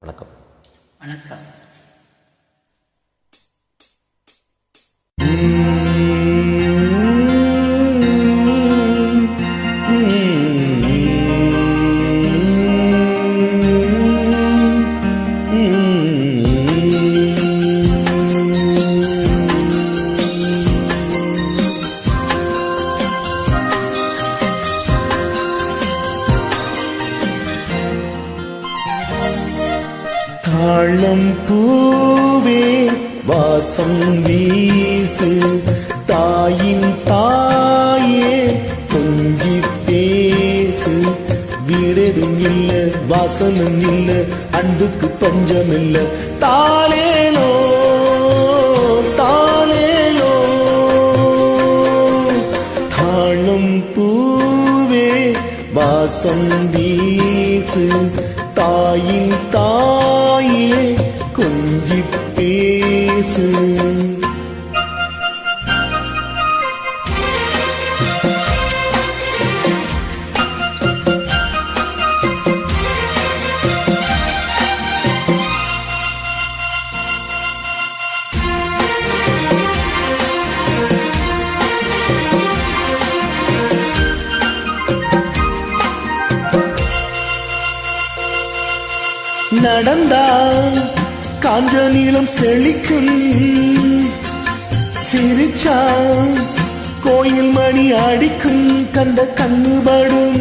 வணக்கம். வணக்கம். தாழம் பூவே வாசம் வீசு. தாயின் தாயே கொஞ்சி பேசு. வீடெதும் இல்ல வாசலும் இல்ல அன்புக்கு பஞ்சம் இல்ல தாளேலோ தாளேலோ தாழம் பூவே வாசம் வீசு. தாயின் தாய் பேசு நடந்தால் காஞ்ச நீளம் செழிக்கும். சிரிச்சா கோயில் மணி அடிக்கும். கண்ட கண்ணுபடும்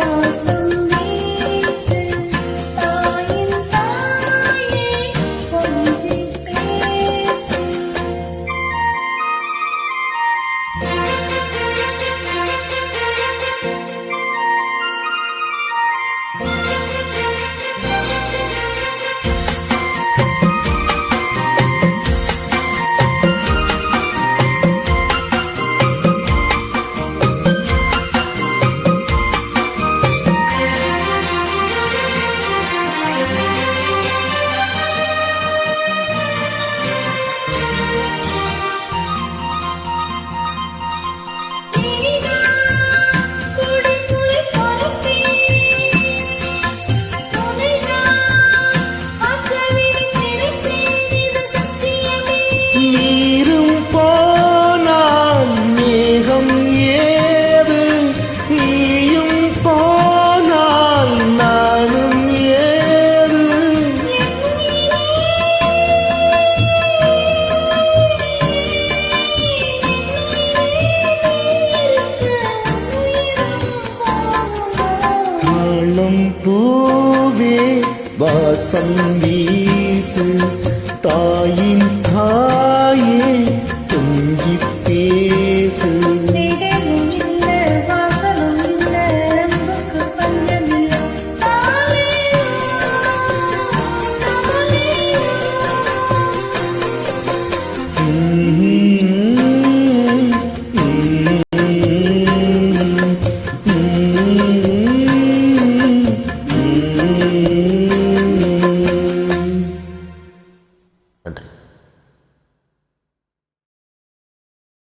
வாசம் பூவே வாசம் வீசு தாயின் தாய்